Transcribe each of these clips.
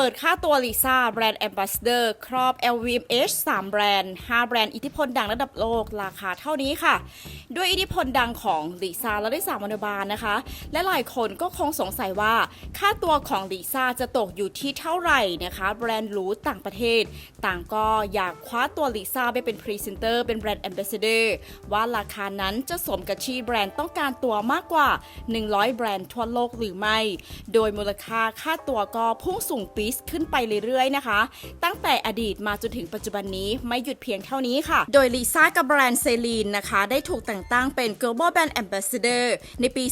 เปิดค่าตัวลิซ่าแบรนด์แอมบาสเดอร์ครอบ LVMH 3 แบรนด์ 5 แบรนด์อิทธิพลดังระดับโลกราคาเท่านี้ค่ะ ด้วยอิทธิพลดังของลิซ่าและได้สามวันบาลนะคะ และหลายคนก็คงสงสัยว่า ค่าตัวของลิซ่าจะตกอยู่ที่เท่าไหร่นะคะ แบรนด์หรูต่างประเทศ ต่างก็อยากคว้าตัวลิซ่าไปเป็นพรีเซนเตอร์เป็นแบรนด์แอมบาสเดอร์ว่าราคานั้นจะสมกับที่แบรนด์ต้องการตัวมากกว่า 100 แบรนด์ทั่วโลกหรือไม่ โดยมูลค่าค่าตัวก็พุ่งสูงปีดขึ้นไปเรื่อยๆนะคะ ตั้งแต่อดีตมาจนถึงปัจจุบันนี้ไม่หยุดเพียงเท่านี้ค่ะ โดยลิซ่ากับแบรนด์เซรีนนะคะ ได้ถูกแต่งตั้งเป็น Global Brand Ambassador ในปี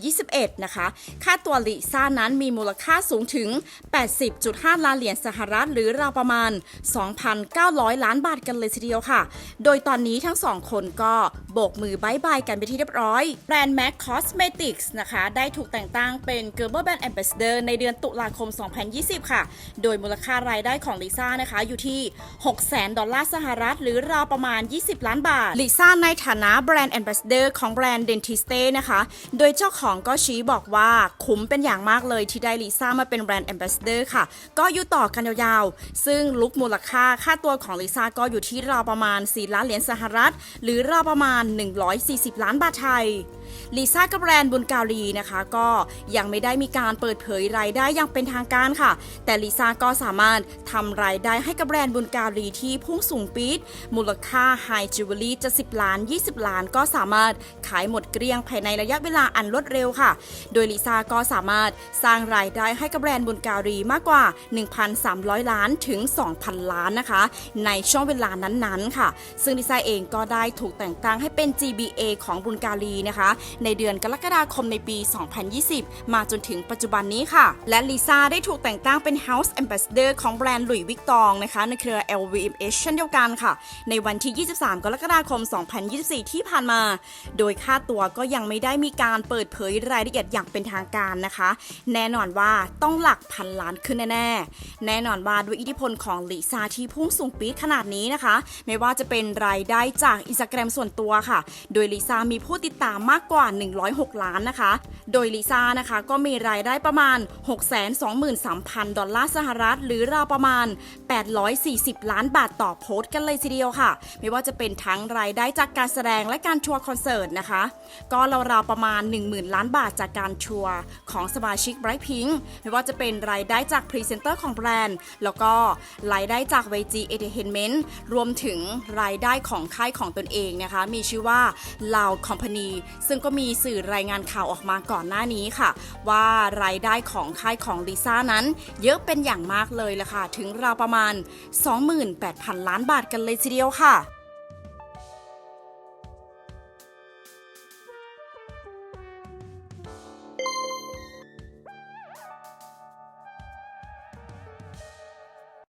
2021 นะคะ ค่าตัวลิซ่านั้นมีมูลค่าสูงถึง 80.5 ล้านเหรียญสหรัฐ หรือราวประมาณ 2,900 ล้านบาทกันเลยทีเดียวค่ะ โดยตอนนี้ทั้งสองคนก็โบกมือบายบายกันไปที่เรียบร้อย แบรนด์ MAC Cosmetics นะคะ ได้ถูกแต่งตั้งเป็น Global Brand Ambassador ในเดือนตุลาคม 2020 ค่ะโดยมูลค่ารายได้ของลิซ่านะคะอยู่ที่600,000ดอลลาร์สหรัฐ หรือราวประมาณ 20 ล้านบาท ลิซ่าในฐานะแบรนด์ Ambassador ของแบรนด์ Dentiste นะคะ โดยเจ้าของก็ชี้บอกว่าคุ้มเป็นอย่างมากเลยที่ได้ลิซ่ามาเป็นแบรนด์ Ambassador ค่ะ ก็อยู่ต่อกันยาวๆ ซึ่งลุกมูลค่าค่าตัวของลิซ่าก็อยู่ที่ราวประมาณ 4 ล้านเหรียญสหรัฐ หรือราวประมาณ 140 ล้านบาทไทย ลิซ่ากับแบรนด์บุลการีนะคะ ก็ยังไม่ได้มีการเปิดเผยรายได้อย่างเป็นทางการค่ะ แต่ลิซ่าก็สามารถทำรายได้ให้กับแบรนด์บุลการีที่พุ่งสูงปี๊ดมูลค่าไฮจิวเวลรี่จะ 10 ล้าน 20 ล้าน ก็สามารถขายหมดเกลี้ยงภายในระยะเวลาอันรวดเร็วค่ะ โดยลิซ่าก็สามารถสร้างรายได้ให้กับแบรนด์บุลการีมากกว่า 1,300 ล้านถึง 2,000 ล้านนะคะ ในช่วงเวลานั้นๆค่ะ ซึ่งลิซ่าเองก็ได้ถูกแต่งตั้งให้เป็น GBA ของบุลการีนะคะในเดือนกรกฎาคมในปี 2020 มาจนถึงปัจจุบันนี้ค่ะ และลิซ่าได้ถูกแต่งตั้งเป็น House Ambassador ของแบรนด์หลุยส์วิกตองนะคะในเครือ LVMH เช่นเดียวกันค่ะ ในวันที่ 23 กรกฎาคม 2024 ที่ผ่านมา โดยค่าตัวก็ยังไม่ได้มีการเปิดเผยรายละเอียดอย่างเป็นทางการนะคะ แน่นอนว่าต้องหลักพันล้านขึ้นแน่ๆ แน่นอนว่าด้วยอิทธิพลของลิซ่าที่พุ่งสูงปี๊ดขนาดนี้นะคะ ไม่ว่าจะเป็นรายได้จากอินสตาแกรมส่วนตัวค่ะ โดยลิซ่ามีผู้ติดตามมากกว่า 106 ล้านนะคะ โดยลิซ่านะคะก็มีรายได้ประมาณ 623,000 ดอลลาร์สหรัฐ หรือราวประมาณ 840 ล้านบาทต่อโพสต์กันเลยทีเดียวค่ะ ไม่ว่าจะเป็นทั้งรายได้จากการแสดงและการทัวร์คอนเสิร์ตนะคะ ก็ราวๆประมาณ 10,000 ล้านบาทจากการทัวร์ของสมาชิก Blackpink ไม่ว่าจะเป็นรายได้จากพรีเซนเตอร์ของแบรนด์ แล้วก็รายได้จาก VG Entertainment รวมถึงรายได้ของค่ายของตนเองนะคะ มีชื่อว่า Loud Company ซึ่งก็มีสื่อรายงานข่าวออกมาก่อนหน้านี้ค่ะ ว่ารายได้ของค่ายของลิซ่านั้น เยอะเป็นอย่างมากเลยละค่ะ ถึงราวประมาณ 28,000 ล้านบาทกันเลยทีเดียวค่ะ